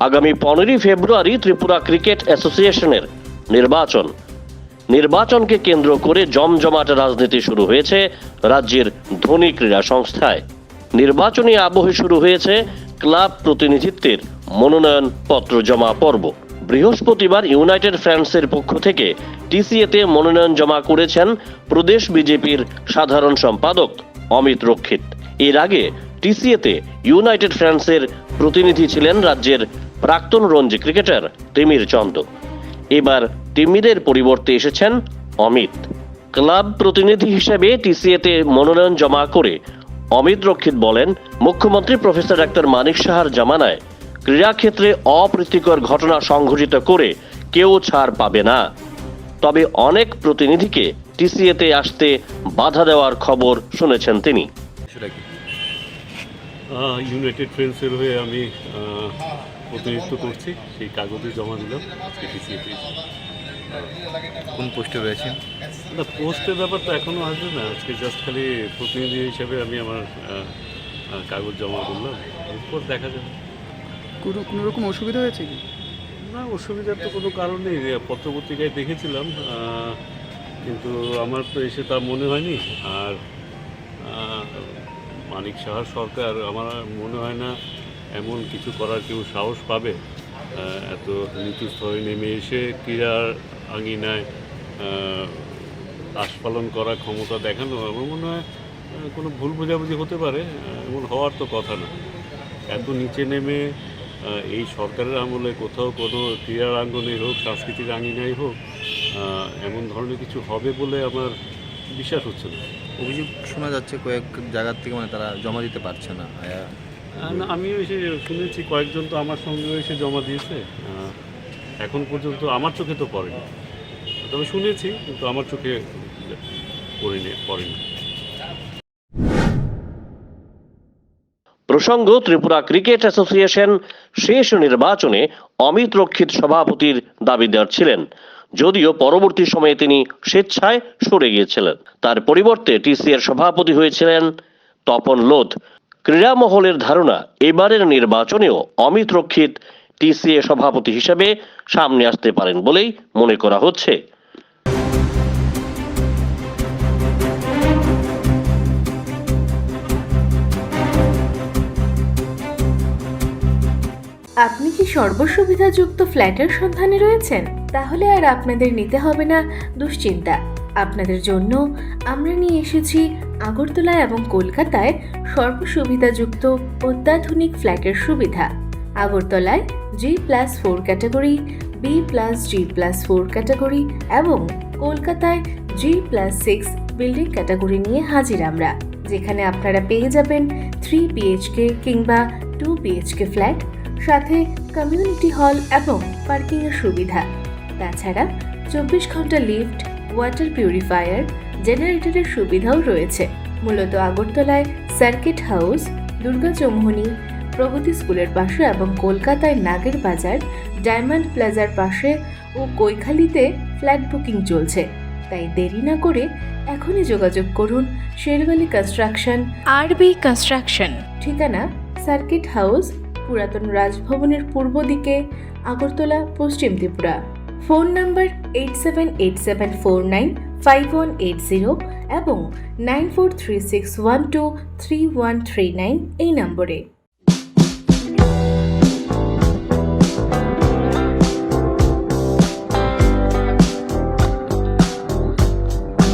আগামী পনেরোই ফেব্রুয়ারি ত্রিপুরা ক্রিকেট অ্যাসোসিয়েশনের নির্বাচন। নির্বাচনকে কেন্দ্র করে জমজমাট রাজনীতি শুরু হয়েছে রাজ্যের ধনী ক্রীড়া সংস্থায়। নির্বাচনী আবহে শুরু হয়েছে ক্লাব প্রতিনিধিত্বের মনোনয়ন পত্র জমা পর্ব। বৃহস্পতিবার ইউনাইটেড ফ্রান্সের পক্ষ থেকে টিসিএতে মনোনয়ন জমা করেছেন প্রদেশ বিজেপির সাধারণ সম্পাদক অমিত রক্ষিত। এর আগে টিসিএতে ইউনাইটেড ফ্রান্সের প্রতিনিধি ছিলেন রাজ্যের প্রাক্তন রঞ্জি ক্রিকেটার তিমির চন্দ। এবার তিমিরের পরিবর্তে এসেছেন অমিত। ক্লাব প্রতিনিধি হিসেবে টিসিএতে মনোনয়ন জমা করে অমিত রক্ষিত বলেন মুখ্যমন্ত্রী প্রফেসর ডাক্তার মানিক সাহার জামানায় ক্রীড়াক্ষেত্রে অপ্রীতিকর ঘটনা সংঘটিত করে কেউ ছাড় পাবে না। তবে অনেক প্রতিনিধিকে টিসিএতে আসতে বাধা দেওয়ার খবর শুনেছেন তিনি। ইউনাইটেড ফ্রেন্ডসের হয়ে আমি প্রতিনিধিত্ব করছি সেই কাগজে জমা দিলাম আজকে কোন পোস্টে রয়েছেন? না পোস্টের ব্যাপার তো এখনও আসবে না আজকে জাস্ট খালি প্রতিনিধি হিসেবে আমি আমার কাগজ জমা করলাম এরপর দেখা যাবে। কোনো কোনো রকম অসুবিধা হয়েছে কি? না অসুবিধার তো কোনো কারণ নেই পত্রপত্রিকায় দেখেছিলাম কিন্তু আমার তো এসে তা মনে হয়নি আর মানিক সাহার সরকার আমার মনে হয় না এমন কিছু করার কেউ সাহস পাবে? এত নিচু স্তরে নেমে এসে ক্রীড়ার আঙিনায় আস্ফালন করার ক্ষমতা দেখানো আমার মনে হয় কোনো ভুল বোঝাবুঝি হতে পারে এমন হওয়ার তো কথা না। এত নিচে নেমে এই সরকারের আমলে কোথাও কোনো ক্রীড়ার আঙ্গনে হোক, সাংস্কৃতিক আঙ্গিনাই হোক এমন ধরনের কিছু হবে বলে আমার বিশ্বাস হচ্ছে না। অভিযোগ শোনা যাচ্ছে কয়েক জায়গার থেকে মানে তারা জমা দিতে পারছে না। আমিও এসে শুনেছি, কয়েকজন তো আমার সঙ্গেও এসে জমা দিয়েছে। এখন পর্যন্ত আমার চোখে তো পড়েনি। তবে শুনেছি, কিন্তু আমার চোখে পড়েনি পড়েনি। প্রসঙ্গ, ত্রিপুরা ক্রিকেট অ্যাসোসিয়েশন শেষ নির্বাচনে অমিত রক্ষিত সভাপতির দাবিদার ছিলেন। যদিও পরবর্তী সময়ে তিনি স্বেচ্ছায় সরে গিয়েছিলেন। তার পরিবর্তে টিসিএর সভাপতি হয়েছিলেন তপন লোধ। ক্রীড়া মহলের ধারণা এবারের নির্বাচনেও অমিত রক্ষিত টিসিএ সভাপতি হিসেবে সামনে আসতে পারেন বলেই মনে করা হচ্ছে। আপনি কি সর্বসুবিধাযুক্ত ফ্ল্যাটের সন্ধানে রয়েছেন? তাহলে আর আপনাদের নিতে হবে না দুশ্চিন্তা। আপনাদের জন্য আমরা নিয়ে এসেছি আগরতলা এবং কলকাতায় সর্বসুবিধাযুক্ত অত্যাধুনিক ফ্ল্যাটের সুবিধা। আগরতলায় G plus four category B plus G plus four category এবং কলকাতায় G plus six building category নিয়ে হাজির আমরা, যেখানে আপনারা পেয়ে যাবেন থ্রি বিএইচকে কিংবা টু বিএইচকে ফ্ল্যাট সাথে কমিউনিটি হল এবং পার্কিংয়ের সুবিধা। তাছাড়া চব্বিশ ঘণ্টা লিফট ওয়াটার পিউরিফায়ার জেনারেটরের সুবিধাও রয়েছে। মূলত আগরতলায় সার্কিট হাউস দুর্গা চৌমুহনী প্রগতি স্কুলের পাশে এবং কলকাতায় নাগের বাজার ডায়মন্ড প্লাজার পাশে ও কৈখালিতে ফ্ল্যাট বুকিং চলছে। তাই দেরি না করে এখনই যোগাযোগ করুন শেরওয়ালি কনস্ট্রাকশন আরবি কনস্ট্রাকশন ঠিকানা সার্কিট হাউস পুরাতন রাজভবনের পূর্ব দিকে আগরতলা পশ্চিম Tripura. Phone number eight seven eight seven four nine five one eight zero এবং nine four three six one two three one three nine এই নম্বরে।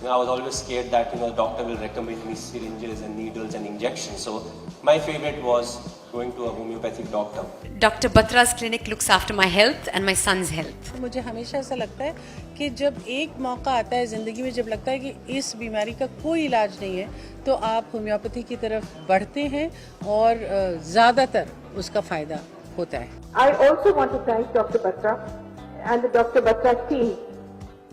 you know, I was always scared that you know the doctor will recommend me syringes and needles and injections. So my favorite was going to a homeopathic doctor. Dr. Batra's clinic looks after my health and my son's health. मुझे हमेशा ऐसा लगता है कि जब एक मौका आता है ज़िंदगी में जब लगता है कि इस बीमारी का कोई इलाज नहीं है तो आप होम्योपैथी की तरफ़ बढ़ते हैं और ज़्यादातर उसका फ़ायदा होता है I also want to thank Dr. Batra and the Dr. Batra team,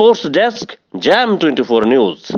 Sports Desk, Jam 24 News.